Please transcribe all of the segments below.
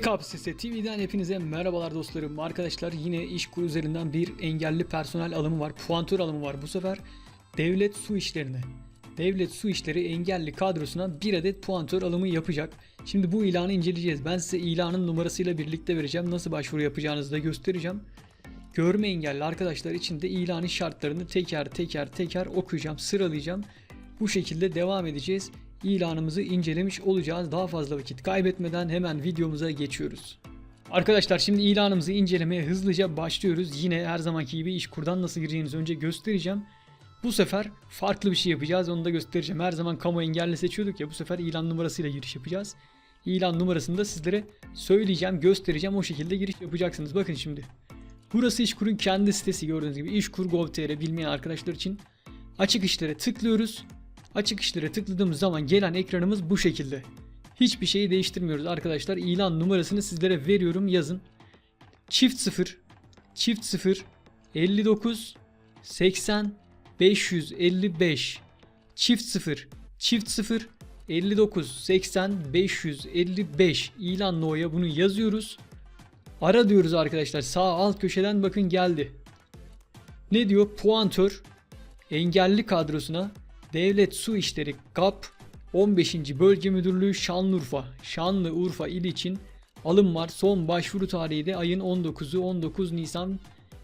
KPSS TV'den hepinize merhabalar dostlarım. Arkadaşlar yine İşkur üzerinden bir engelli personel alımı var. Puantör alımı var bu sefer. Devlet su işlerine. Devlet su işleri engelli kadrosuna bir adet puantör alımı yapacak. Şimdi bu ilanı inceleyeceğiz. Ben size ilanın numarasıyla birlikte vereceğim. Nasıl başvuru yapacağınızı da göstereceğim. Görme engelli arkadaşlar için de ilanın şartlarını teker teker teker okuyacağım, sıralayacağım. Bu şekilde devam edeceğiz. İlanımızı incelemiş olacağız. Daha fazla vakit kaybetmeden hemen videomuza geçiyoruz. Arkadaşlar şimdi ilanımızı incelemeye hızlıca başlıyoruz. Yine her zamanki gibi işkurdan nasıl gireceğinizi önce göstereceğim. Bu sefer farklı bir şey yapacağız. Onu da göstereceğim. Her zaman kamu engelli seçiyorduk ya. Bu sefer ilan numarasıyla giriş yapacağız. İlan numarasını da sizlere söyleyeceğim, göstereceğim. O şekilde giriş yapacaksınız. Bakın şimdi. Burası İşkur'un kendi sitesi gördüğünüz gibi. İşkur.gov.tr bilmeyen arkadaşlar için. Açık işlere tıklıyoruz. Açık işlere tıkladığımız zaman gelen ekranımız bu şekilde. Hiçbir şeyi değiştirmiyoruz arkadaşlar. İlan numarasını sizlere veriyorum yazın. Çift 0 çift 0 59 80 555 çift 0 çift 0 59 80 555 ilan no'ya bunu yazıyoruz. Ara diyoruz arkadaşlar. Sağ alt köşeden bakın geldi. Ne diyor? Puantör engelli kadrosuna Devlet Su İşleri GAP 15. Bölge Müdürlüğü Şanlıurfa, Şanlıurfa il için alım var. Son başvuru tarihi de ayın 19'u 19 Nisan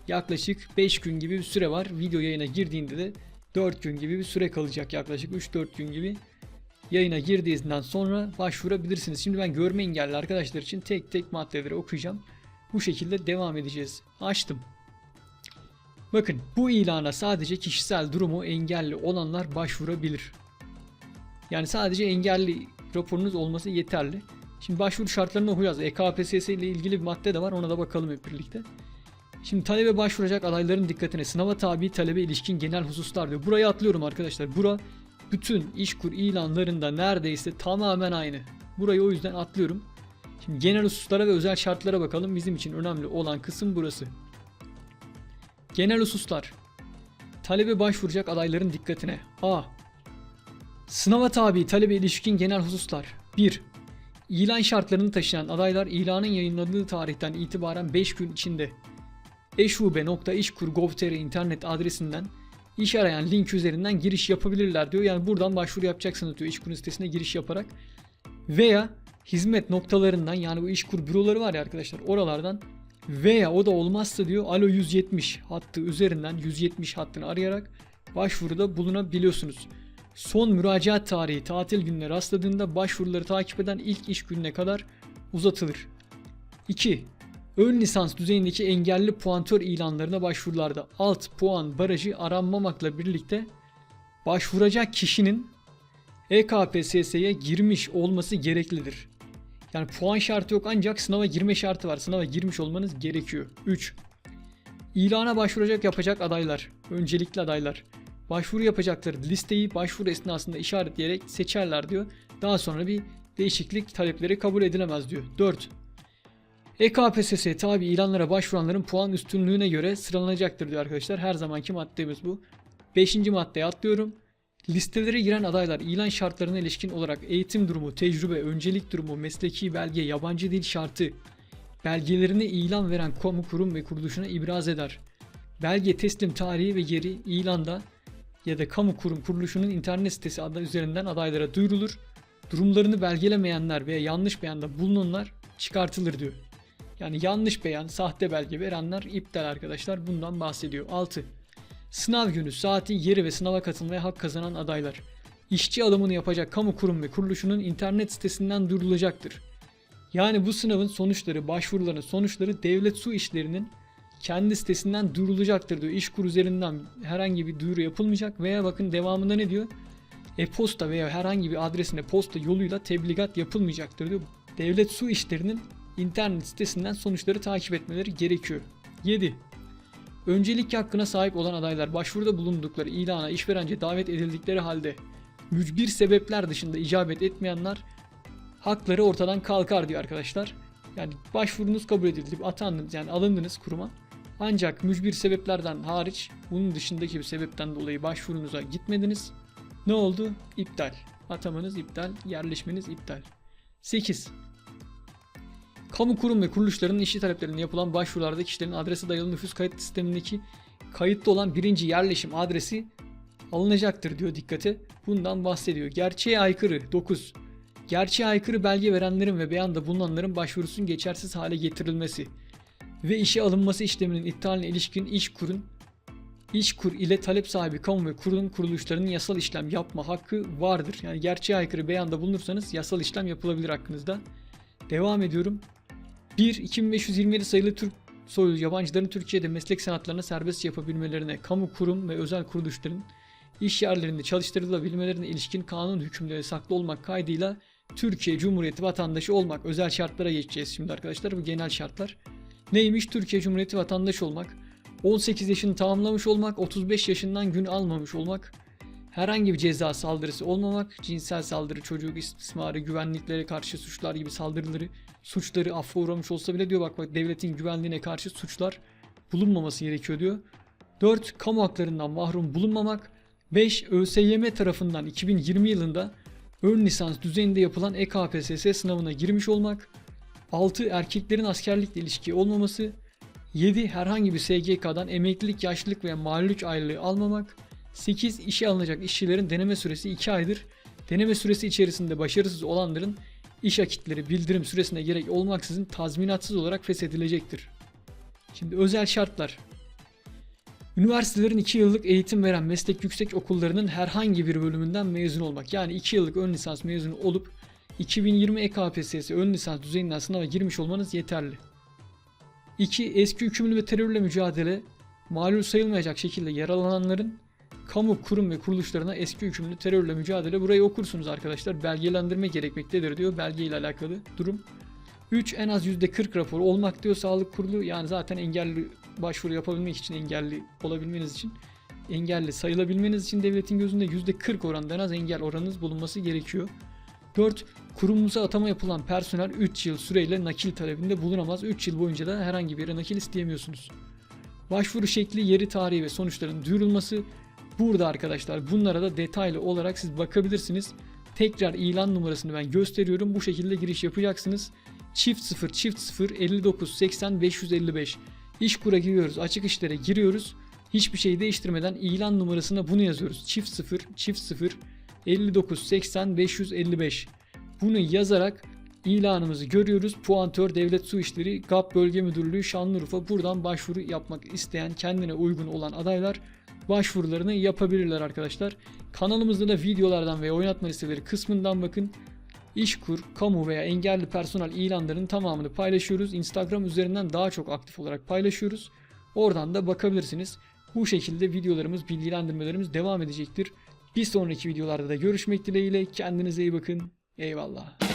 yaklaşık 5 gün gibi bir süre var. Video yayına girdiğinde de 4 gün gibi bir süre kalacak yaklaşık 3-4 gün gibi. Yayına girdiğinden sonra başvurabilirsiniz. Şimdi ben görme engelli arkadaşlar için tek tek maddeleri okuyacağım. Bu şekilde devam edeceğiz. Açtım. Bakın bu ilana sadece kişisel durumu engelli olanlar başvurabilir. Yani sadece engelli raporunuz olması yeterli. Şimdi başvuru şartlarını okuyacağız. E EKPSS ile ilgili bir madde de var. Ona da bakalım hep birlikte. Şimdi talebe başvuracak adayların dikkatine sınava tabi talebe ilişkin genel hususlar diyor. Burayı atlıyorum arkadaşlar. Bura bütün işkur ilanlarında neredeyse tamamen aynı. Burayı o yüzden atlıyorum. Şimdi genel hususlara ve özel şartlara bakalım. Bizim için önemli olan kısım burası. Genel hususlar. Talebe başvuracak adayların dikkatine. A. Sınava tabi talebe ilişkin genel hususlar. 1. İlan şartlarını taşıyan adaylar ilanın yayınlandığı tarihten itibaren 5 gün içinde eşube.işkur.gov.tr internet adresinden iş arayan link üzerinden giriş yapabilirler diyor. Yani buradan başvuru yapacaksınız diyor İşkur'un sitesine giriş yaparak. Veya hizmet noktalarından yani bu İşkur büroları var ya arkadaşlar oralardan veya o da olmazsa diyor Alo 170 hattı üzerinden 170 hattını arayarak başvuruda bulunabiliyorsunuz. Son müracaat tarihi tatil gününe rastladığında başvuruları takip eden ilk iş gününe kadar uzatılır. 2. Ön lisans düzeyindeki engelli puantör ilanlarına başvurularda alt puan barajı aranmamakla birlikte başvuracak kişinin EKPSS'ye girmiş olması gereklidir. Yani puan şartı yok ancak sınava girme şartı var. Sınava girmiş olmanız gerekiyor. 3. İlana başvuracak yapacak adaylar. Öncelikli adaylar. Başvuru yapacakları listeyi başvuru esnasında işaretleyerek seçerler diyor. Daha sonra bir değişiklik talepleri kabul edilemez diyor. 4. EKPSS tabi ilanlara başvuranların puan üstünlüğüne göre sıralanacaktır diyor arkadaşlar. Her zamanki maddemiz bu. 5. maddeye atlıyorum. Listelere giren adaylar ilan şartlarına ilişkin olarak eğitim durumu, tecrübe, öncelik durumu, mesleki belge, yabancı dil şartı, belgelerini ilan veren kamu kurum ve kuruluşuna ibraz eder. Belge teslim tarihi ve yeri ilanda ya da kamu kurum kuruluşunun internet sitesi adı üzerinden adaylara duyurulur. Durumlarını belgelemeyenler veya yanlış beyanda bulunanlar çıkartılır diyor. Yani yanlış beyan, sahte belge verenler iptal arkadaşlar. Bundan bahsediyor. 6. Sınav günü, saati, yeri ve sınava katılmaya hak kazanan adaylar. İşçi alımını yapacak kamu kurum ve kuruluşunun internet sitesinden duyurulacaktır. Yani bu sınavın sonuçları, başvuruların sonuçları devlet su işlerinin kendi sitesinden duyurulacaktır diyor. İşkur üzerinden herhangi bir duyuru yapılmayacak veya bakın devamında ne diyor? E-posta veya herhangi bir adresine posta yoluyla tebligat yapılmayacaktır diyor. Devlet su işlerinin internet sitesinden sonuçları takip etmeleri gerekiyor. 7. Öncelik hakkına sahip olan adaylar başvuruda bulundukları ilana işverence davet edildikleri halde mücbir sebepler dışında icabet etmeyenler hakları ortadan kalkar diyor arkadaşlar. Yani başvurunuz kabul edildi, atandınız yani alındınız kuruma. Ancak mücbir sebeplerden hariç bunun dışındaki bir sebepten dolayı başvurunuza gitmediniz. Ne oldu? İptal. Atamanız iptal, yerleşmeniz iptal. 8. Kamu kurum ve kuruluşlarının işçi taleplerine yapılan başvurularda kişilerin adrese dayalı nüfus kayıt sistemindeki kayıtlı olan birinci yerleşim adresi alınacaktır diyor dikkate. Bundan bahsediyor. Gerçeğe aykırı 9. Gerçeğe aykırı belge verenlerin ve beyanda bulunanların başvurusunun geçersiz hale getirilmesi ve işe alınması işleminin iptaline ilişkin iş kurun İşkur ile talep sahibi kamu ve kurum kuruluşlarının yasal işlem yapma hakkı vardır. Yani gerçeğe aykırı beyanda bulunursanız yasal işlem yapılabilir hakkınızda. Devam ediyorum. 1. 2527 sayılı Türk soylu yabancıların Türkiye'de meslek sanatlarına serbest yapabilmelerine, kamu kurum ve özel kuruluşların iş yerlerinde çalıştırılabilmelerine ilişkin kanun hükümleri saklı olmak kaydıyla Türkiye Cumhuriyeti vatandaşı olmak. Özel şartlara geçeceğiz şimdi arkadaşlar. Bu genel şartlar. Neymiş? Türkiye Cumhuriyeti vatandaşı olmak. 18 yaşını tamamlamış olmak, 35 yaşından gün almamış olmak, herhangi bir ceza saldırısı olmamak, cinsel saldırı, çocuk istismarı, güvenliklere karşı suçlar gibi saldırıları, suçları affa uğramış olsa bile diyor bak bak devletin güvenliğine karşı suçlar bulunmaması gerekiyor diyor. 4. Kamu haklarından mahrum bulunmamak. 5. ÖSYM tarafından 2020 yılında ön lisans düzeyinde yapılan EKPSS sınavına girmiş olmak. 6. Erkeklerin askerlikle ilişki olmaması. 7. Herhangi bir SGK'dan emeklilik, yaşlılık veya malulük aylığı almamak. 8. İşe alınacak işçilerin deneme süresi 2 aydır. Deneme süresi içerisinde başarısız olanların iş akitleri bildirim süresine gerek olmaksızın tazminatsız olarak feshedilecektir. Şimdi özel şartlar. Üniversitelerin 2 yıllık eğitim veren meslek yüksek okullarının herhangi bir bölümünden mezun olmak. Yani 2 yıllık ön lisans mezunu olup 2020 EKPSS ön lisans düzeyinden sınava girmiş olmanız yeterli. 2. Eski hükümlü ve terörle mücadele malul sayılmayacak şekilde yaralananların kamu kurum ve kuruluşlarına eski hükümlü terörle mücadele burayı okursunuz arkadaşlar. Belgelendirme gerekmektedir diyor belge alakalı durum. 3. En az %40 rapor olmak diyor sağlık kurulu. Yani zaten engelli başvuru yapabilmek için engelli olabilmeniz için engelli sayılabilmeniz için devletin gözünde %40 oranında en az engel oranınız bulunması gerekiyor. 4. Kurumunuza atama yapılan personel 3 yıl süreyle nakil talebinde bulunamaz. 3 yıl boyunca da herhangi bir yere nakil isteyemiyorsunuz. Başvuru şekli, yeri, tarihi ve sonuçların duyurulması. Burada arkadaşlar bunlara da detaylı olarak siz bakabilirsiniz. Tekrar ilan numarasını ben gösteriyorum. Bu şekilde giriş yapacaksınız. Çift 0 çift 0 59 80 555 İşkur'a giriyoruz. Açık işlere giriyoruz. Hiçbir şey değiştirmeden ilan numarasına bunu yazıyoruz. Çift 0 çift 0 59 80 555 bunu yazarak ilanımızı görüyoruz. Puantör Devlet Su İşleri GAP Bölge Müdürlüğü Şanlıurfa buradan başvuru yapmak isteyen kendine uygun olan adaylar başvurularını yapabilirler arkadaşlar. Kanalımızda da videolardan ve oynatma listeleri kısmından bakın. İşkur, kamu veya engelli personel ilanlarının tamamını paylaşıyoruz. Instagram üzerinden daha çok aktif olarak paylaşıyoruz. Oradan da bakabilirsiniz. Bu şekilde videolarımız, bilgilendirmelerimiz devam edecektir. Bir sonraki videolarda da görüşmek dileğiyle. Kendinize iyi bakın. Eyvallah.